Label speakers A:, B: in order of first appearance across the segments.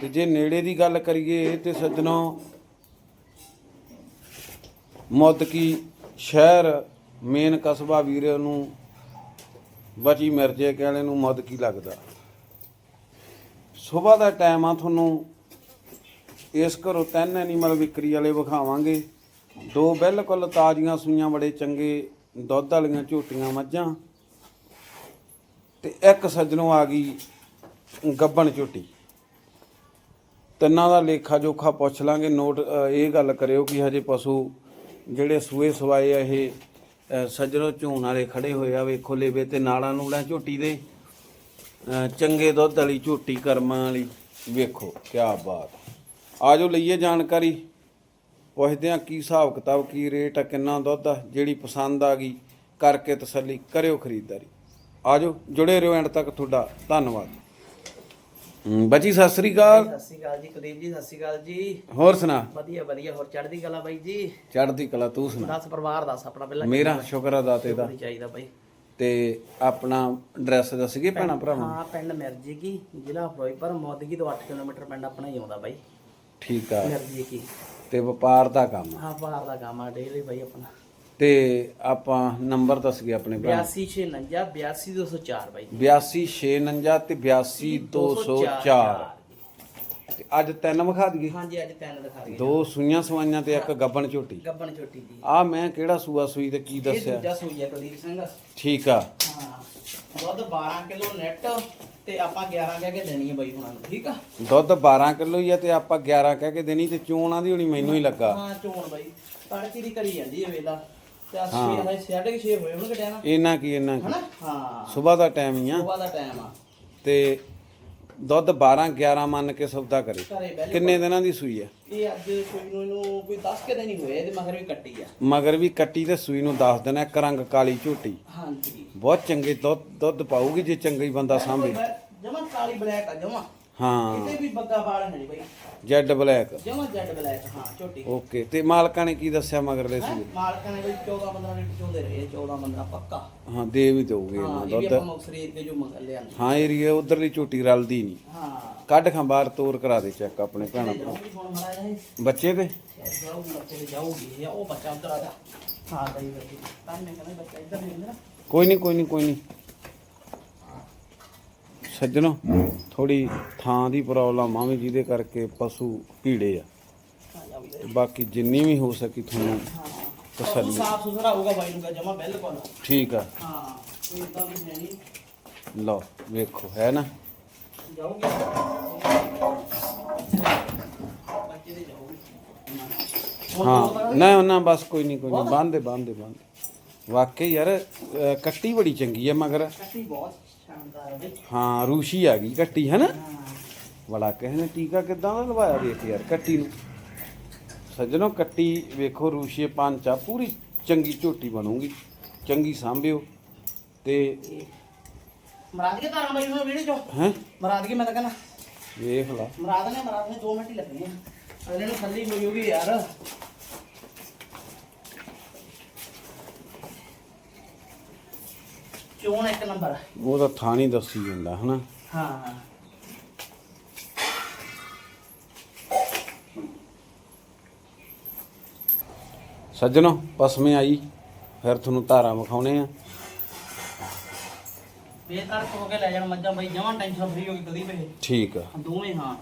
A: ਤੇ ਜੇ ਨੇੜੇ ਦੀ ਗੱਲ ਕਰੀਏ ਤੇ ਸੱਜਣੋ ਮੁੱਦਕੀ ਸ਼ਹਿਰ ਮੇਨ ਕਸਬਾ ਵੀਰੇ ਨੂੰ ਬਚੀ ਮਿਰਜੇ ਕਹਿਣੇ ਨੂੰ ਮੁੱਦਕੀ ਲੱਗਦਾ। ਸਵੇਰ ਦਾ ਟਾਈਮ ਆ ਤੁਹਾਨੂੰ, ਇਸ ਘਰੋਂ ਤਿੰਨ ਐਨੀਮਲ ਵਿਕਰੀ ਵਾਲੇ ਵਿਖਾਵਾਂਗੇ। ਦੋ ਬਿਲਕੁਲ ਤਾਜ਼ੀਆਂ ਸੂਈਆਂ, ਬੜੇ ਚੰਗੇ ਦੁੱਧ ਵਾਲੀਆਂ ਝੋਟੀਆਂ ਮੱਝਾਂ। ਤੇ ਇੱਕ ਸੱਜਣੋਂ ਆ ਗਈ ਗੱਬਣ ਝੋਟੀ। ਤਿੰਨਾਂ ਦਾ ਲੇਖਾ ਜੋਖਾ ਪੁੱਛ ਲਾਂਗੇ। ਨੋਟ ਇਹ ਗੱਲ ਕਰਿਓ ਕਿ ਹਜੇ ਪਸ਼ੂ ਜਿਹੜੇ ਸੂਏ ਸਵਾਏ ਆ ਇਹ ਅ, ਝੂਣ ਵਾਲੇ ਖੜੇ ਹੋਏ ਆ ਵੇਖੋ ਲੇਵੇ ਤੇ ਨਾਲਾਂ ਨੂੜਾਂ ਝੋਟੀ ਦੇ। ਚੰਗੇ ਦੁੱਧ ਵਾਲੀ ਝੋਟੀ ਕਰਮਾਂ ਵਾਲੀ ਵੇਖੋ ਕੀ ਬਾਤ। ਆਜੋ ਲਈਏ ਜਾਣਕਾਰੀ। ਪੁੱਛਦੇ ਆ ਕੀ ਹਿਸਾਬ ਕਿਤਾਬ ਕੀ ਰੇਟ ਆ ਕਿੰਨਾ ਦੁੱਧ ਆ ਜਿਹੜੀ ਪਸੰਦ ਆ ਗਈ ਕਰਕੇ ਤਸੱਲੀ ਕਰਿਓ ਖਰੀਦਦਾਰੀ। ਆਜੋ ਜੁੜੇ ਰਹੋ ਐਂਡ ਤੱਕ ਤੁਹਾਡਾ ਧੰਨਵਾਦ। ਬੱਚੀ ਸਤਿ ਸ੍ਰੀ ਅਕਾਲ।
B: ਸਤਿ ਸ਼੍ਰੀ ਅਕਾਲ ਜੀ ਕੁਲਦੀਪ ਜੀ ਸਤਿ ਸ਼੍ਰੀ ਅਕਾਲ ਜੀ।
A: ਹੋਰ ਸੁਣਾ।
B: ਵਧੀਆ ਵਧੀਆ ਹੋਰ ਚੜ੍ਹਦੀ ਕਲਾ ਬਾਈ ਜੀ?
A: ਚੜ੍ਹਦੀ ਕਲਾ ਤੂੰ ਸੁਣਾ।
B: ਦੱਸ ਪਰਿਵਾਰ ਦੱਸ ਆਪਣਾ ਪਹਿਲਾਂ
A: ਮੇਰਾ ਸ਼ੁਕਰ ਆ ਦਾਤੇ ਦਾ।
B: ਚਾਹੀਦਾ ਬਾਈ।
A: ਤੇ ਆਪਣਾ ਐਡਰੈਸ ਦੱਸੀਏ ਭੈਣਾ ਭਰਾਵਾਂ?
B: ਹਾਂ ਪਿੰਡ ਮਿਰਜੀ ਕੀ ਜ਼ਿਲ੍ਹਾ ਫਿਰੋਜ਼ਪੁਰ ਮੋਦਗੀ ਤੋਂ 8 ਕਿਲੋਮੀਟਰ ਪਿੰਡ ਆਪਣਾ ਹੀ ਆਉਂਦਾ ਬਾਈ।
A: ਠੀਕ ਆ।
B: ਮਿਰਜੀ ਕੀ
A: ਤੇ ਵਪਾਰ ਦਾ ਕੰਮ ਆ।
B: ਹਾਂ ਬਾਹਰ ਦਾ ਕੰਮ ਆ ਡੇਲੀ ਬਾਈ ਆਪਣਾ।
A: ਤੇ ਆਪਾਂ ਨੰਬਰ ਦੱਸ ਗਏ ਆਪਣੇ ਭਰਾ
B: 8269 82204 ਬਾਈ।
A: 8269 ਤੇ 82204 ਤੇ ਅੱਜ ਤਿੰਨ ਵਿਖਾ ਦਈਏ?
B: ਹਾਂਜੀ ਅੱਜ ਤਿੰਨ ਦਿਖਾ ਦਈਏ।
A: ਦੋ ਸੂਈਆਂ ਸਵਾਈਆਂ ਤੇ ਇੱਕ ਗੱਬਣ ਝੋਟੀ।
B: ਗੱਬਣ ਛੋਟੀ ਦੀ।
A: ਆ ਮੈਂ ਕਿਹੜਾ ਸੂਆ ਸੂਈ ਤੇ ਕੀ
B: ਇਹ
A: ਦੱਸਿਆ?
B: ਦੂਜਾ ਸੂਈ ਹੈ ਕੁਲਦੀਪ ਸਿੰਘ।
A: ਠੀਕ ਆ।
B: ਹਾਂ ਦੁੱਧ 12 ਕਿਲੋ ਨੈਟ ਤੇ ਆਪਾਂ 11 ਕਹਿ ਕੇ ਦੇਣੀ ਹੈ ਬਾਈ ਹੁਣਾਂ ਨੂੰ ਠੀਕ ਆ?
A: ਦੁੱਧ 12 ਕਿਲੋ ਹੀ ਆ ਤੇ ਆਪਾਂ 11 ਕਹਿ ਕੇ ਦੇਣੀ ਤੇ ਚੋਣਾਂ ਦੀ ਹੋਣੀ ਮੈਨੂੰ ਹੀ ਲੱਗਾ।
B: ਹਾਂ ਚੋਣ ਬਾਈ। ਤੜਕੀ ਦੀ ਕਰੀ ਜਾਂਦੀ ਹੈ ਵੇਲਾ। ਤੇ ਛੇ ਸਾਢੇ ਕੁ ਛੇ ਹੋਏ ਹੁਣ ਕਿਟਿਆ ਨਾ
A: ਇਹਨਾਂ ਕੀ ਇਹਨਾਂ ਕੀ?
B: ਹਨਾ? ਹਾਂ।
A: ਸਵੇਰ ਦਾ ਟਾਈਮ ਹੀ ਆ।
B: ਸੁਬਾਹ ਦਾ ਟਾਈਮ ਆ।
A: ਤੇ ਦੁੱਧ 12 11 ਮੰਨ ਕੇ ਸੌਦਾ ਕਰੇ।
B: ਘਰੇ
A: ਕਿੰਨੇ ਦਿਨਾਂ ਦੀ ਸੂਈ ਆ?
B: ਇਹ ਅੱਜ ਕੋਈ ਨੂੰ ਇਹਨੂੰ ਕੋਈ 10 ਕੇ ਦਿਨ ਹੀ ਹੋਏ ਇਹਦੇ ਮਗਰ ਵੀ ਕੱਟੀ ਆ।
A: ਮਗਰ ਵੀ ਕੱਟੀ ਤੇ ਸੂਈ ਨੂੰ ਦੱਸ ਦੇਣਾ ਇੱਕ ਰੰਗ ਕਾਲੀ ਝੋਟੀ।
B: ਹਾਂਜੀ।
A: ਬਹੁਤ ਚੰਗੇ ਦੁੱਧ ਦੁੱਧ ਪਾਊਗੀ ਜੇ ਚੰਗਾ ਬੰਦਾ ਸਾਂਭੇ।
B: ਜਮਾ ਕਾਲੀ ਬਲੈਕ ਆ ਜਮਾ।
A: ਹਾਂ।
B: ਕਿਤੇ ਵੀ ਬੱਗਾ ਬਾਲ ਹੈ ਨਹੀਂ ਬਾਈ।
A: Jet black.
B: ਜਮਾ ਜੈਡ ਬਲੈਕ ਹਾਂ ਝੋਟੀ
A: ਓਕੇ ਤੇ ਮਾਲਕਾਂ ਨੇ ਕੀ ਦੱਸਿਆ ਮਗਰਲੇ
B: ਹੈਂ?
A: ਸੂਈ
B: ਮਾਲਕਾਂ ਨੇ ਬਈ 14 15 ਲੀਟਰ ਚੋਂਦੇ ਰਹੇ 14 15 ਪੱਕਾ।
A: ਹਾਂ ਦੇ ਵੀ ਦੋਗੇ
B: ਹਾਂ
A: ਇਹਨਾਂ
B: ਇਹ ਵੀ
A: ਦੁੱਧ।
B: ਆਪਾਂ ਏਰੀਏ ਜੋ ਮੰਗ ਲਿਆ।
A: ਹਾਂ ਏਰੀਆ ਉਧਰਲੀ ਝੋਟੀ ਰਲਦੀ ਨਹੀਂ।
B: ਹਾਂ।
A: ਕੱਢ ਖਾਂ ਬਾਹਰ ਤੋਰ ਕਰਾ ਦੇ ਚੈੱਕ ਆਪਣੇ ਭੈਣਾਂ ਭਰਾ
B: ਜਾਊਗੀ ਹੁਣ ਮੜਾ ਜਾਏ
A: ਬੱਚੇ ਤੇ
B: ਜਾਊਗੀ ਬੱਚੇ ਦੇ ਜਾਊਗੀ ਇਹ ਉਹ ਬੱਚਾ ਉਧਰ ਆ ਜਾ। ਹਾਂ ਬਈ ਬਈ ਤਾਂ ਮੈਂ ਕਹਿੰਦਾ ਬੱਚਾ ਇੱਧਰ ਨਹੀਂ ਹੁੰਦਾ ਨਾ।
A: ਕੋਈ ਨਹੀਂ ਕੋਈ ਨਹੀਂ ਕੋਈ ਨਹੀਂ। ਸੱਜਣੋ ਥੋੜੀ ਥਾਂ ਦੀ ਪ੍ਰੋਬਲਮ ਆ ਵੀ ਜਿਹਦੇ ਕਰਕੇ ਪਸ਼ੂ ਭੀੜੇ ਆ। ਤੇ ਬਾਕੀ ਜਿੰਨੀ ਵੀ ਹੋ ਸਕੀ ਤੁਹਾਨੂੰ ਤਸੱਲੀ।
B: ਸਾਫ਼ ਸੁਥਰਾ ਹੋਊਗਾ ਬਾਈ ਨੂੰ ਜਮਾ ਬਿਲਕੁਲ।
A: ਠੀਕ ਆ।
B: ਹਾਂ ਕੋਈ ਇਦਾਂ ਵੀ ਹੈ ਨਹੀਂ।
A: ਲਓ ਵੇਖੋ ਹੈ ਨਾ?
B: ਜਾਊਗੀ। ਬੱਚੇ ਦੇ ਜਾਊਗੀ।
A: ਹਾਂ ਨਾ ਨਾ ਬਸ ਕੋਈ ਨਹੀਂ ਕੋਈ ਨਹੀਂ। ਬੰਦੇ ਬੰਦੇ ਬੰਦੇ ਵਾਕਈ ਯਾਰ ਕੱਟੀ ਬੜੀ ਚੰਗੀ ਹੈ ਮਗਰ।
B: ਕੱਟੀ ਬਹੁਤ। ਸ਼ਾਨਦਾਰ ਹੈ ਬਈ
A: ਹਾਂ ਰੂਸ਼ੀ ਆ ਗਈ ਕੱਟੀ ਹੈ। ਨਾ ਬੜਾ ਕਿਸੇ ਨੇ ਟੀਕਾ ਕਿਦਾਂ ਦਾ ਲਵਾਇਆ ਦੇਖ ਯਾਰ ਕੱਟੀ ਨੂੰ। ਸੱਜਣੋ ਕੱਟੀ ਵੇਖੋ ਰੂਸ਼ੀ ਪੰਚਾ ਪੂਰੀ ਚੰਗੀ ਝੋਟੀ ਬਣੂਗੀ ਚੰਗੀ ਸਾਂਭਿਓ ਤੇ
B: ਮਰਾਦ ਕੇ ਤਾਰਾਂ ਬਾਈ ਨੂੰ ਵੀਡੀਓ ਚੋ?
A: ਹੈ?
B: ਮਰਾਦ ਕੇ ਮੈਂ ਤਾਂ ਕਹਿੰਦਾ।
A: ਵੇਖ ਲਾ।
B: ਮਰਾਦ ਨੇ ਮਰਾਦ ਨੇ 2 ਮਿੰਟ ਹੀ ਲੱਗਣੇ ਅਗਲੇ ਨੂੰ ਥੱਲੀ ਹੋਈ ਹੋਗੀ ਯਾਰ। ਚੋਣ ਇੱਕ ਨੰਬਰ?
A: ਉਹ ਤਾਂ ਥਾਂ ਨਹੀਂ ਦੱਸੀ ਜਾਂਦਾ ਹਨਾ?
B: ਹਾਂ।
A: ਸੱਜਣੋ ਪਸਮੇ ਆਈ। ਫਿਰ ਤੁਹਾਨੂੰ ਧਾਰਾਂ ਵਿਖਾਉਣੇ ਆ।
B: ਬੇਤੜਕ ਹੋ ਕੇ ਲੈ ਜਾਣ ਮੱਝਾਂ ਬਾਈ ਜਮਾਂ ਟੈਨਸ਼ਨ ਫਰੀ ਹੋ ਗਈ ਕਦੀ ਵੇ
A: ਠੀਕ ਆ।
B: ਦੋਵੇਂ ਹਾਂ।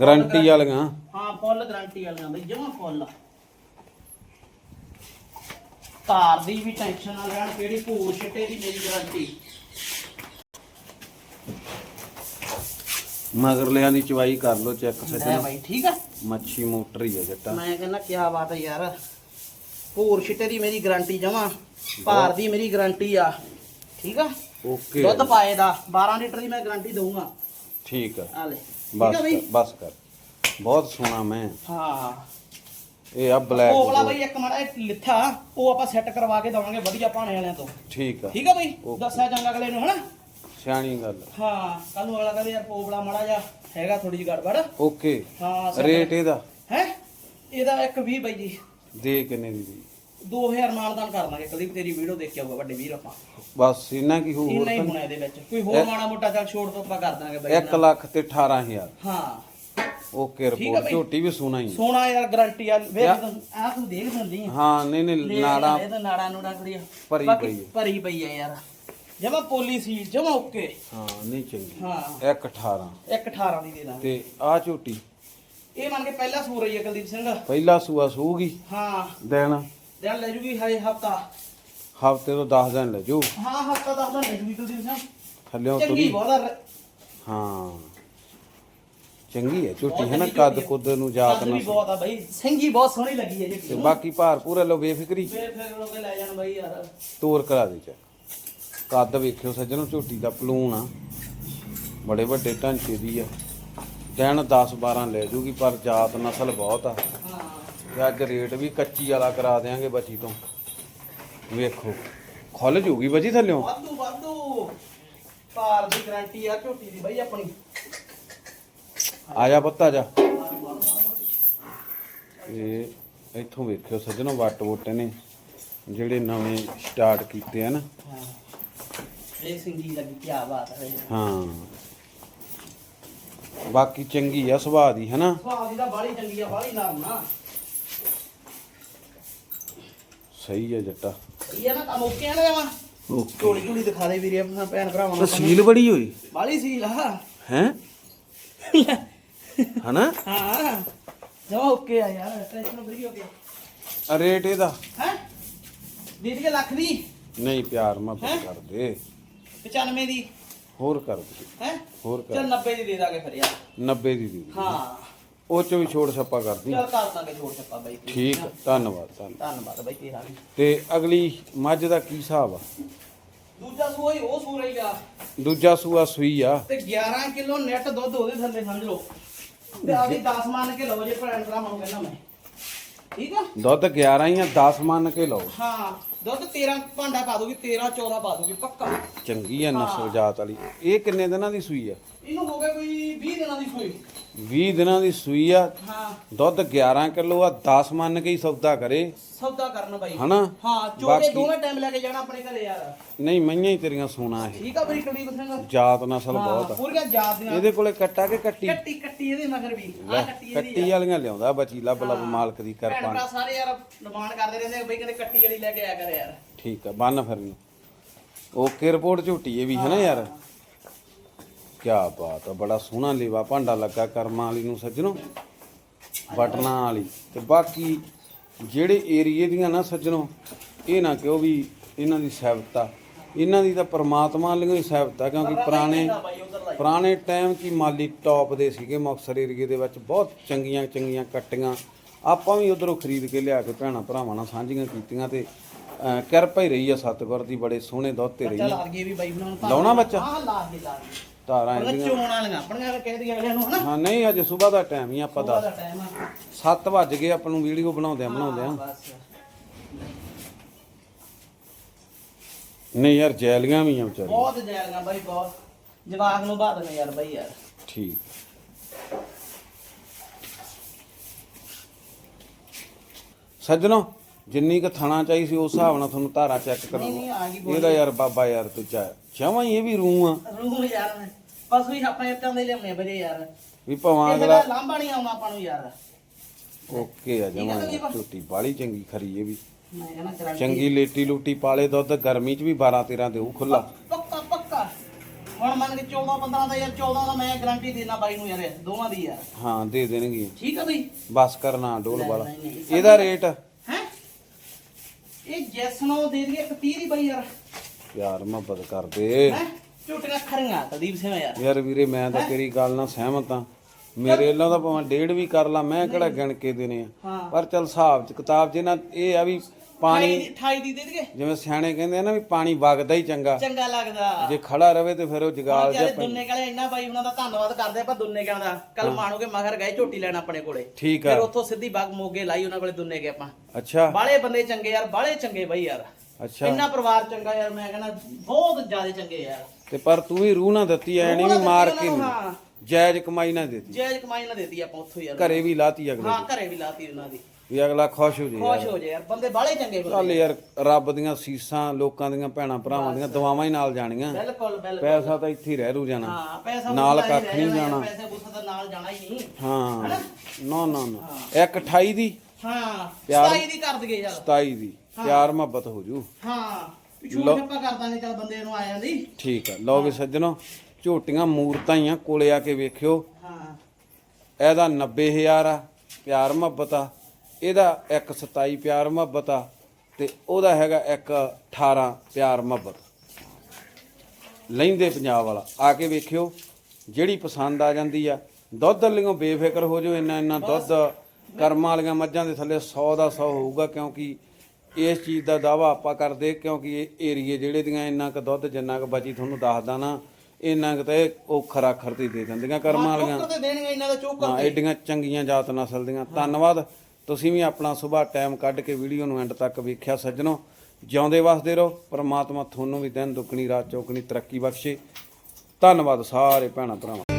A: ਗਾਰੰਟੀ ਵਾਲੀਆਂ
B: ਹਾਂ। ਫੁੱਲ ਗਾਰੰਟੀ ਵਾਲੀਆਂ ਬਈ ਜਮਾਂ ਫੁੱਲ। ਧਾਰ ਦੀ ਵੀ ਟੈਨਸ਼ਨ ਨਾ ਲੈਣ ਕਿਹੜੀ ਭੂਰ ਛਿੱਟੇ ਦੀ ਮੇਰੀ ਗਾਰੰਟੀ।
A: ਮਗਰਲਿਆਂ ਦੀ ਚਵਾਈ ਕਰ ਲਓ ਚੈੱਕ
B: ਲੈ
A: ਸੱਜਣੋ
B: ਬਾਈ ਠੀਕ ਆ?
A: ਮੱਛੀ ਮੋਟਰ ਹੀ ਆ ਜੱਟਾ।
B: ਮੈਂ ਕਹਿੰਦਾ ਕੀ ਬਾਤ ਹੈ ਯਾਰ। ਭੂਰ ਛਿੱਟੇ ਦੀ ਮੇਰੀ ਗਾਰੰਟੀ ਜਮਾਂ ਭਾਰ ਦੀ ਮੇਰੀ ਗਾਰੰਟੀ ਆ। ਠੀਕ ਆ?
A: ਓਕੇ।
B: ਦੁੱਧ ਪਾਏ ਦਾ 12 ਲੀਟਰ ਦੀ ਮੈਂ ਗਾਰੰਟੀ ਦਊਂਗਾ।
A: ਠੀਕ ਆ।
B: ਆ ਲੈ।
A: ਬਸ
B: ਬਈ?
A: ਬਸ ਕਰ। ਬਹੁਤ ਸੋਹਣਾ ਮੈਂ।
B: ਹਾਂ।
A: ਇਹ ਆ ਬਲੈਕ
B: ਉਹ ਵਾਲਾ ਬਈ ਇੱਕ ਮਾੜਾ ਜਿਹਾ ਲਿੱਥਾ ਉਹ ਆਪਾਂ ਸੈੱਟ ਕਰਵਾ ਕੇ ਦਵਾਂਗੇ ਵਧੀਆ ਭਾਣੇ ਵਾਲਿਆਂ ਤੋਂ।
A: ਠੀਕ ਆ।
B: ਠੀਕ ਆ ਬਈ. ਦੱਸਿਆ ਚੰਗਾ ਅਗਲੇ ਨੂੰ ਹਨਾ?
A: ਸਿਆਣੀ ਗੱਲ।
B: ਹਾਂ ਕੱਲ ਨੂੰ ਅਗਲਾ ਕਹਿੰਦੇ ਯਾਰ ਪੋਬਲਾ ਮਾੜਾ ਜਿਹਾ ਹੈਗਾ ਥੋੜੀ ਜਿਹੀ ਗੜਬੜ।
A: ਓਕੇ।
B: ਹਾਂ
A: ਰੇਟ ਇਹਦਾ?
B: ਹੈ? ਇਹਦਾ ਇੱਕ 20 ਬਾਈ ਜੀ।
A: ਦੇ ਕਿੰਨੇ ਦੀ ਦੀ
B: 2000 ਮਾਨਦਾਨ ਕਰ ਦਾਂਗੇ ਕਦੀ ਤੇਰੀ ਵੀਡੀਓ ਦੇਖ ਕੇ ਆਊਗਾ ਵੱਡੇ ਵੀਰ ਆਪਾਂ।
A: ਬਸ ਇੰਨਾ ਕੀ ਹੋਰ
B: ਇੰਨਾ ਹੀ ਹੋਣਾ ਇਹਦੇ ਵਿੱਚ। ਕੋਈ ਹੋਰ ਮਾੜਾ ਮੋਟਾ ਚੱਲ ਛੋੜ ਤੋਂ ਆਪਾਂ ਕਰ ਦਾਂਗੇ ਬਾਈ
A: 1 ਲੱਖ ਤੇ 18000
B: ਹਾਂ।
A: ਓਕੇ
B: ਠੀਕ ਆ
A: ਰਿਪੋਰਟ। ਝੋਟੀ ਵੀ ਸੋਹਣਾ ਹੀ
B: ਸੋਨਾ ਯਾਰ ਗਾਰੰਟੀ ਆ ਵੇਖ
A: ਯਾ-
B: ਆ ਤੂੰ ਦੇਖ ਦਿੰਦੀ ਆ।
A: ਹਾਂ ਨਹੀਂ ਨਹੀਂ ਨਾੜਾ
B: ਇਹ ਤਾਂ ਨਾੜਾ ਨੂੜਾ ਕੁੜੀ
A: ਭਰੀ ਪਈ ਹੈ।
B: ਭਰੀ ਪਈ ਆ ਯਾਰ। ਜਮਾ ਪੋਲੀ ਸੀ ਜਮਾ ਓਕੇ।
A: ਹਾਂ ਨਹੀਂ ਚੰਗੀ।
B: ਹਾਂ।
A: 1 18
B: ਇੱਕ 18 ਦੀ ਦੇ ਦਾਂਗੇ।
A: ਤੇ ਆ ਝੋਟੀ।
B: ਇਹ ਮੰਨ ਕੇ ਪਹਿਲਾ ਸੂਰ ਹੈ ਕੁਲਦੀਪ ਸਿੰਘ।
A: ਪਹਿਲਾ ਸੂਆ ਸੂਗੀ।
B: ਹਾਂ।
A: ਦਿਨ।
B: ਦਿਨ ਲੈ ਜੂਗੀ ਹਾਏ ਹਫਤਾ।
A: ਹਫ਼ਤੇ ਤੋਂ 10 ਦਿਨ ਲੈ ਜੋ।
B: ਹਾਂ ਹਫਤਾ ਦਾ ਲੈ ਜੂਗੀ ਕੁਲਦੀਪ ਸਿੰਘ।
A: ਥੱਲਿਓਂ
B: ਚੰਗੀ
A: ਤੁਰੀ।
B: ਬਹੁਤ ਆ। ਰ-
A: ਹਾਂ। ਚੰਗੀ ਹੈ ਝੋਟੀ ਹੈ ਨਾ ਕੱਦ। ਕੁੱਦ ਨੂੰ ਜਾਤ
B: ਕੱਦ
A: ਨਾ
B: ਵੀ ਬਹੁਤ ਆ ਬਈ। ਸਿੰਘੀ ਬਹੁਤ ਸੋਹਣੀ ਲੱਗੀ ਹੈ ਜੀ
A: ਤੇ ਬਾਕੀ ਭਾਰ ਪੂਰਾ ਲੋ ਬੇਫਿਕਰੀ
B: ਫੇਰ ਫੇਰ ਲੋਕੇ ਲੈ ਜਾਣ ਬਈ ਯਾਰ।
A: ਤੋਰ ਕਰਾ ਦੇ ਚ। ਕੱਦ ਵੇਖਿਓ ਸੱਜਣੋ ਝੋਟੀ ਦਾ ਪਲੂਣ ਆ। ਬੜੇ ਵੱਡੇ ਢਾਂਚੇ ਦੀ ਆ। ਦਿਨ 10 12 ਲੈ ਜੂਗੀ ਪਰ ਜਾਤ ਨਸਲ ਬਹੁਤ ਆ।
B: ਹਾਂ
A: ਤੇ ਅੱਜ ਰੇਟ ਵੀ ਕੱਚੀ ਵਾਲਾ ਕਰਾ ਦੇਾਂਗੇ ਬੱਚੀ ਤੋਂ। ਵੇਖੋ ਖੁੱਲ ਜੂਗੀ ਬੱਜੀ ਥੱਲਿਓਂ?
B: ਵਾਧੂ ਵਾਧੂ। ਭਾਰ ਦੀ ਗਾਰੰਟੀ ਆ ਝੋਟੀ ਦੀ ਬਈ ਆਪਣੀ।
A: ਆ ਜਾ ਪੁੱਤ ਆ ਜਾ। ਇਹ ਇੱਥੋਂ ਵੇਖਿਓ ਸੱਜਣੋ ਵੱਟ ਵੋਟੇ ਨੇ ਜਿਹੜੇ ਨਵੇਂ ਸਟਾਰਟ ਕੀਤੇ ਆ ਨਾ।
B: ਹਾਂ ਇਹ ਸਿੰਘੀ ਲੱਗੀ ਕੀ ਬਾਤ ਹੈ
A: ਹਾਂ। ਬਾਕੀ ਚੰਗੀ ਆ ਸੁਭਾਅ ਦੀ ਹੈਨਾ?
B: ਸੁਭਾਅ ਦੀ ਤਾਂ ਬਾਲੀ ਚੰਗੀ ਆ ਬਾਲੀ ਨਰਮ ਨਾ
A: ਸਹੀ ਆ ਜੱਟਾ।
B: ਇਹ ਆ ਨਾ ਕੰਮ ਓਕੇ ਆ। ਨਾ ਜਮਾ ਝੋਲੀ ਝੋਲੀ ਦਿਖਾ ਦੇ ਵੀਰੇ ਆਪਣਾ ਭੈਣ ਭਰਾਵਾਂ ਨੂੰ
A: ਸੀਲ ਬੜੀ ਹੋਈ।
B: ਬਾਲੀ ਸੀ ਲਾ
A: ਹੈ? ਹਨਾ?
B: ਹਾਂ। ਜਮਾ ਓਕੇ ਆ ਯਾਰ ਟੈਨਸ਼ਨ ਫਰੀ ਹੋ ਗਿਆ
A: ਆ ਰੇਟ ਇਹਦਾ।
B: ਹੈ? ਦੀਦੀ ਕੇ ਲੱਖ ਦੀ?
A: ਨਹੀਂ ਪਿਆਰ ਮੈਂ
B: ਹੈਂ?
A: ਕਰ ਦੇ
B: 95 ਦੀ?
A: ਹੋਰ ਕਰ ਦੇ।
B: ਹੈ?
A: ਹੋਰ ਕਰ।
B: ਚਲ 90 ਦੀ ਦੇ ਦਾਂਗੇ ਫਿਰ ਯਾਰ।
A: 90 ਦੀ ਦੀ
B: ਹਾਂ।
A: ਉਹ ਚ ਵੀ ਛੋੜ ਛੱਪਾ ਕਰਦੀ।
B: ਚਲ ਕਰ ਦਾਂਗੇ ਛੋੜ ਛੱਪਾ ਬਾਈ ਤੇਰੀ।
A: ਠੀਕ ਆ, ਧੰਨਵਾਦ ਧੰਨਵਾਦ।
B: ਧੰਨਵਾਦ ਬਾਈ ਤੇਰਾ ਵੀ।
A: ਤੇ ਅਗਲੀ ਮੱਝ ਦਾ ਕੀ ਹਿਸਾਬ ਆ?
B: ਦੂਜਾ ਸੂਈ ਉਹ ਸੂਰ ਹੀ ਆ।
A: ਦੂਜਾ ਸੂਆ ਸੂਈ ਆ।
B: ਤੇ 11 ਕਿਲੋ ਨੈਟ ਦੁੱਧ ਉਹਦੇ ਥੱਲੇ ਸਮਝ ਲਓ। ਤੇ ਆਦੀ 10 ਮੰਨ ਕੇ ਲਓ ਜੇ ਭੈਣ ਭਰਾਵਾਂ ਨੂੰ ਕਹਿੰਦਾ ਮੈਂ। ਠੀਕ ਆ?
A: ਦੁੱਧ 11 ਹੀ ਆ 10 ਮੰਨ ਕੇ ਲਓ।
B: ਹਾਂ ਦੁੱਧ 13 ਭਾਂਡਾ ਪਾ ਦੋਗੀ 13 14 ਪਾ ਦੋਗੀ ਪੱਕਾ।
A: ਚੰਗੀ ਆ ਨਸਲ ਜਾਤ ਵਾਲੀ। ਇਹ ਕਿੰਨੇ ਦਿਨਾਂ ਦੀ ਸੂਈ ਆ?
B: ਇਹਨੂੰ ਹੋ ਗਿਆ ਕੋਈ 20 ਦਿਨਾਂ ਦੀ ਸੂਈ।
A: 20 ਦਿਨਾਂ ਦੀ ਸੂਈ ਆ।
B: ਹਾਂ।
A: ਦੁੱਧ 11 ਕਿਲੋ ਆ 10 ਮੰਨ ਕੇ ਹੀ ਸੌਦਾ ਕਰੇ।
B: ਸੌਦਾ ਕਰਨ ਬਾਈ।
A: ਹਨਾ?
B: ਹਾਂ ਚੋਕੇ ਦੋਵੇਂ ਟਾਈਮ ਲੈ ਕੇ ਜਾਣਾ ਆਪਣੇ ਘਰੇ ਯਾਰ।
A: ਨਹੀਂ ਮਈਆਂ ਹੀ ਤੇਰੀਆਂ ਸੋਨਾ ਇਹ।
B: ਠੀਕ ਆ ਬਈ ਕਲੀ ਸਿੰਘ
A: ਜਾਤ ਨਸਲ ਬਹੁਤ ਆ।
B: ਪੂਰੀਆਂ ਜਾਤ ਦੀਆਂ।
A: ਇਹਦੇ ਕੋਲੇ ਕੱਟਾ ਕੇ ਕੱਟੀ?
B: ਕੱਟੀ ਕੱਟੀ ਇਹਦੇ ਮਗਰ ਵੀ। ਆ ਕੱਟੀ ਇਹਦੀ
A: ਕੱਟੀ। ਵਾਲੀਆਂ ਲਿਆਉਂਦਾ ਬਚੀ ਲੱਭ ਲੱਭ। ਮਾਲਕ ਦੀ ਕਿਰਪਾ
B: ਭਰਾ ਸਾਰੇ ਯਾਰ ਡਿਮਾਂਡ ਕਰਦੇ ਰਹਿੰਦੇ ਬਈ ਕਹਿੰਦੇ ਕੱਟੀ ਵਾਲੀ ਲੈ ਕੇ ਆਇਆ ਕਰ ਯਾਰ।
A: ਠੀਕ ਆ ਬੰਨ ਫਿਰ ਨੂੰ ਓਕੇ ਰਿਪੋਰਟ ਝੂਟੀ ਇਹ ਵੀ ਹੈ। ਨਾ ਯਾਰ? ਕੀ ਬਾਤ ਆ ਬੜਾ ਸੋਹਣਾ ਲੇਵਾ ਭਾਂਡਾ ਲੱਗਾ ਕਰਮਾਂ ਵਾਲੀ ਨੂੰ ਸੱਜਣੋ ਬਟਨਾਂ ਵਾਲੀ ਤੇ ਬਾਕੀ ਜਿਹੜੇ ਏਰੀਏ ਦੀਆਂ ਨਾ ਸੱਜਣੋ ਇਹ ਨਾ ਕਿਉਂ ਵੀ ਇਹਨਾਂ ਦੀ ਸਹਿਬਤਾ ਇਹਨਾਂ ਦੀ ਤਾਂ ਪ੍ਰਮਾਤਮਾ ਵਾਲੀਆਂ ਹੀ ਸਹਿਬਤਾ ਕਿਉਂਕਿ ਪੁਰਾਣੇ ਪੁਰਾਣੇ ਟਾਈਮ 'ਚ ਮਾਲੀ ਟੌਪ ਦੇ ਸੀਗੇ ਮੁਕਤਸਰ ਏਰੀਏ ਦੇ ਵਿੱਚ ਬਹੁਤ ਚੰਗੀਆਂ ਚੰਗੀਆਂ ਕੱਟੀਆਂ ਆਪਾਂ ਵੀ ਉਧਰੋਂ ਖਰੀਦ ਕੇ ਲਿਆ ਕੇ ਭੈਣਾਂ ਭਰਾਵਾਂ ਨਾਲ ਸਾਂਝੀਆਂ ਕੀਤੀਆਂ ਤੇ ਕਿਰਪਾ ਹੀ ਰਹੀ ਆ ਸਤਿਗੁਰ ਦੀ ਬੜੇ ਸੋਹਣੇ ਦੁੱਧ ਤੇ ਰਹੀ ਆ। ਲਾਉਣਾ ਬੱਚਾ?
B: ਹਾਂ ਲਾ ਕੇ ਲਾ
A: ਧਾਰਾਂ ਇਹਦੀਆਂ।
B: ਚੋਣ ਵਾਲੀਆਂ ਆਪਣੀਆਂ ਕਹਿ ਦੀਆਂ ਅਗਲਿਆਂ ਨੂੰ ਹਨਾ?
A: ਹਾਂ ਨਹੀਂ ਅੱਜ ਸਵੇਰ ਦਾ ਟਾਈਮ ਹੀ ਆਪਾਂ
B: ਉਹਦਾ
A: ਦੱਸ।
B: ਟਾਈਮ ਆ।
A: 7 ਵੱਜ ਗਏ ਆਪਾਂ ਨੂੰ ਵੀਡੀਓ ਬਣਾਉਂਦੇ ਆ ਬਣਾਉਂਦੇ ਆ
B: ਬਸ।
A: ਨਹੀਂ ਯਾਰ ਜੈਲੀਆਂ ਵੀ ਆ ਵਿਚਾਰੀ
B: ਬਹੁਤ ਜਾਇਲਗਾ ਬਾਈ ਬਹੁਤ। ਜਵਾਕ ਨੂੰ ਬਾਦ ਨੇ ਯਾਰ ਬਾਈ ਯਾਰ।
A: ਠੀਕ। ਸੱਜਣੋ ਜਿੰਨੀ ਕ ਥਾਣਾ ਚਾਹੀ ਸੀ ਉਸ ਹਿਸਾਬ ਨਾਲ ਤੁਹਾਨੂੰ ਧਾਰਾ ਚੈੱਕ
B: ਨਹੀਂ ਨਹੀਂ
A: ਕਰੋ
B: ਆ ਗਈ ਬੋਲੀ।
A: ਇਹਦਾ ਯਾਰ ਬਾਬਾ ਯਾਰ ਤੂੰ ਚਾ ਚਾਹਾਂ ਇਹ ਵੀ ਰੂਹ ਆ।
B: ਰੂਹ ਯਾਰ ਪਸ਼ੂ ਹੀ ਆਪਾਂ ਇੱਦਾਂ ਦੇ ਲਿਆਉਣੇ ਆ ਵੀਰੇ ਯਾਰ।
A: ਵੀ ਭਾਵਾਂ
B: ਇਹ ਮੇਰਾ
A: ਅਗਲਾ
B: ਲਾਂਭਾ ਨਹੀਂ ਆਉਣਾ ਆਪਾਂ ਨੂੰ ਯਾਰ।
A: ਓਕੇ ਆ
B: ਠੀਕ ਆ
A: ਜਮਾ
B: ਸੰਦੀਪ?
A: ਝੂਟੀ ਬਾਲੀ ਚੰਗੀ ਖਰੀ ਇਹ ਵੀ।
B: ਮੈਂ ਕਹਿੰਦਾ ਗਰੰਟੀ
A: ਚੰਗੀ ਲੇਟੀ ਲੂਟੀ ਪਾਲੇ ਦੁੱਧ ਗਰਮੀ ਚ ਵੀ 12 13 ਦੇਊ ਖੁੱਲਾ
B: ਪੱਕਾ ਪੱਕਾ। ਹੁਣ ਮੰਨ ਕੇ 14 15 ਦਾ ਯਾਰ 14 ਦਾ ਮੈਂ ਗਾਰੰਟੀ ਦੇਣਾ ਬਾਈ ਨੂੰ ਯਾਰ ਦੋਵਾਂ ਦੀ ਯਾਰ।
A: ਹਾਂ ਦੇ ਦੇਣਗੇ
B: ਠੀਕ ਆ ਬਈ।
A: ਬਸ ਕਰਨਾ ਡੋਲ ਵਾਲਾ। ਇਹਦਾ ਰੇਟ
B: ਇਹ ਜੈਸ ਨੂੰ ਦੇ ਦਈਏ ਇੱਕ 30 ਦੀ ਬਾਈ ਯਾਰ।
A: ਯਾਰ ਮੁਹੱਬਤ ਕਰਦੇ।
B: ਹੈ? ਝੂਟੀਆਂ ਖਰੀਆਂ ਕੁਲਦੀਪ ਸਿੰਘ ਯਾਰ।
A: ਯਾਰ ਵੀਰੇ ਮੈਂ ਤਾਂ ਤੇਰੀ ਗੱਲ ਨਾਲ ਸਹਿਮਤ ਆ ਮੇਰੇ ਵੱਲੋਂ ਤਾਂ ਭਾਵੇਂ ਡੇਢ ਵੀ ਕਰ ਲਾ ਮੈਂ ਕਿਹੜਾ ਗਿਣ ਕੇ ਦੇਣੇ ਆ।
B: ਹਾਂ।
A: ਪਰ ਚਲ ਹਿਸਾਬ ਚ ਕਿਤਾਬ ਚ ਨਾ ਇਹ ਆ ਵੀ ਪਾਣੀ
B: 28 ਦੀ ਦੇ ਦੇਗੇ
A: ਜਿਵੇਂ ਸਿਆਣੇ ਕਹਿੰਦੇ ਆ ਨਾ ਵੀ ਪਾਣੀ ਵਗਦਾ ਹੀ ਚੰਗਾ।
B: ਚੰਗਾ ਲੱਗਦਾ।
A: ਜੇ ਖੜਾ ਰਵੇ ਤੇ ਫਿਰ ਉਹ ਜਗਾਲ ਜਿਹਾ ਪੈਂਦਾ।
B: ਦੁੰਨੇ ਕਾਲੇ ਇੰਨਾ ਬਾਈ ਉਹਨਾਂ ਦਾ ਧੰਨਵਾਦ ਕਰਦੇ ਆਪਾਂ ਦੁੰਨੇ ਕਾਲਿਆਂ ਦਾ। ਕੱਲ ਮਾਣੋਗੇ ਮਗਰ ਗਏ ਝੋਟੀ ਲੈਣ ਆਪਣੇ ਕੋਲੇ।
A: ਠੀਕ ਆ।
B: ਫਿਰ ਉੱਥੋਂ ਸਿੱਧੀ ਬਾਗ ਮੋਗੇ ਲਾਈ ਉਹਨਾਂ ਕੋਲੇ ਦੁੰਨੇ ਗਏ ਆਪਾਂ।
A: ਅੱਛਾ।
B: ਬਾਲੇ ਬੰਦੇ ਚੰਗੇ ਯਾਰ ਬਾਲੇ ਚੰਗੇ ਬਾਈ ਯਾਰ।
A: ਅੱਛਾ।
B: ਇੰਨਾ ਪਰਿਵਾਰ ਚੰਗਾ ਯਾਰ ਮੈਂ ਕਹਿੰਦਾ ਬਹੁਤ ਜ਼ਿਆਦਾ ਚੰਗੇ ਯਾਰ।
A: ਤੇ ਪਰ ਤੂੰ ਵੀ ਰੂਹ ਨਾ ਦਿੱਤੀ ਐ ਨਹੀਂ ਵੀ ਮਾਰ ਕੇ। ਜਾਇਜ਼ ਕਮਾਈ ਨਾ ਦਿੱਤੀ।
B: ਜਾਇਜ਼ ਕਮਾਈ ਨਾ ਦੇਤੀ ਆਪਾਂ ਉੱਥੋਂ ਯਾਰ।
A: ਘਰੇ ਵੀ ਲਾਤੀ ਅਗਲੇ
B: ਹਾਂ। ਘਰੇ ਵੀ ਲਾਤੀ ਉਹਨਾਂ ਦੀ।
A: ਵੀ ਅਗਲਾ ਖੁਸ਼ ਹੋ ਜੇ
B: ਖੁਸ਼ ਹੋ ਜਾ ਯਾਰ ਬੰਦੇ ਬਾਲੇ ਚੰਗੇ
A: ਚੱਲ
B: ਬੰਦੇ
A: ਯਾਰ ਰੱਬ ਦੀਆਂ ਸੀਸਾਂ ਲੋਕਾਂ ਦੀਆਂ ਭੈਣਾਂ ਭਰਾਵਾਂ ਦੀਆਂ ਦੁਆਵਾਂ ਹੀ ਨਾਲ ਜਾਣੀਆਂ।
B: ਬਿਲਕੁਲ ਬਿਲਕੁਲ।
A: ਪੈਸਾ ਤਾਂ ਇੱਥੇ ਹੀ ਰਹਿ ਰੂ ਜਾਣਾ।
B: ਹਾਂ ਪੈਸਾ
A: ਨਾਲ
B: ਪੂਸਾ
A: ਕੱਖ ਨਹੀਂ
B: ਜਾਣਾ,
A: ਜਾਣਾ।
B: ਪੈਸੇ ਪੂਸਾ ਤਾਂ ਨਾਲ ਜਾਣਾ ਹੀ ਨਹੀਂ।
A: ਹਾਂ। ਨਾ ਨਾ ਨਾ। ਇੱਕ 28 ਦੀ।
B: ਹਾਂ
A: ਪਿਆਰ-
B: 27 ਦੀ ਕਰ ਦਗੇ ਯਾਰ।
A: 27 ਦੀ। ਪਿਆਰ ਮੁਹੱਬਤ ਹੋ ਜੂ।
B: ਹਾਂ।
A: ਲਓ।
B: ਛੱਪਾ ਕਰਦਾ ਨਹੀਂ ਚੱਲ ਬੰਦੇ ਨੂੰ ਆ ਜਾਂਦੀ।
A: ਠੀਕ ਆ। ਲਓ ਵੀ ਸੱਜਣੋ ਝੋਟੀਆਂ ਮੂਰਤਾਂ ਹੀ ਆ ਕੋਲੇ ਆ ਕੇ ਵੇਖਿਓ।
B: ਹਾਂ।
A: ਇਹਦਾ 90000 ਆ ਪਿਆਰ ਮੁਹੱਬਤ ਆ। ਇਹਦਾ ਇੱਕ 27 ਪਿਆਰ ਮੁਹੱਬਤ ਆ ਤੇ ਉਹਦਾ ਹੈਗਾ ਇੱਕ 18 ਪਿਆਰ ਮੁਹੱਬਤ। ਲੈਂਦੇ ਪੰਜਾਬ ਵਾਲਾ ਆ ਕੇ ਵੇਖਿਓ ਜਿਹੜੀ ਪਸੰਦ ਆ ਜਾਂਦੀ ਆ ਦੁੱਧ ਲਿਓ ਬੇਫਿਕਰ ਹੋ ਜਾਓ ਇੰਨਾ ਇੰਨਾ ਦੁੱਧ ਕਰਮਾਂ ਵਾਲੀਆਂ ਮੱਝਾਂ ਦੇ ਥੱਲੇ 100 ਦਾ 100 ਹੋਊਗਾ ਕਿਉਂਕਿ ਇਸ ਚੀਜ਼ ਦਾ ਦਾਵਾ ਆਪਾਂ ਕਰਦੇ ਕਿਉਂਕਿ ਇਹ ਏਰੀਏ ਜਿਹੜੇ ਦੀਆਂ ਇੰਨਾ ਕੁ ਦੁੱਧ ਜਿੰਨਾ ਕੁ ਬਚੀ ਤੁਹਾਨੂੰ ਦੱਸਦਾ ਨਾ ਇੰਨਾ ਕੁ ਤੇ ਉਹ ਖਰਾ ਖਰਤੀ ਦੇ ਦਿੰਦੀਆਂ ਕਰਮਾਂ ਵਾਲੀਆਂ।
B: ਚੋਕਰ ਤੇ ਦੇਣਗੇ ਇਹਨਾਂ ਦਾ ਚੋਕਰ
A: ਹਾਂ ਐਡੀਆਂ ਚੰਗੀਆਂ ਜਾਤ ਨਸਲ ਦੀਆਂ ਧੰਨਵਾਦ। ਤੁਸੀਂ ਵੀ ਆਪਣਾ ਸੁਬਾਹ ਟਾਈਮ ਕੱਢ ਕੇ ਵੀਡੀਓ ਨੂੰ ਐਂਡ ਤੱਕ ਵੇਖਿਆ ਸੱਜਣੋ। ਜਿਉਂਦੇ ਵਸਦੇ ਰਹੋ, ਪਰਮਾਤਮਾ ਤੁਹਾਨੂੰ ਵੀ ਦਿਨ ਦੁੱਗਣੀ, ਰਾਤ ਚੌਗਣੀ ਤਰੱਕੀ ਬਖਸ਼ੇ। ਧੰਨਵਾਦ ਸਾਰੇ ਭੈਣਾਂ ਭਰਾਵਾਂ।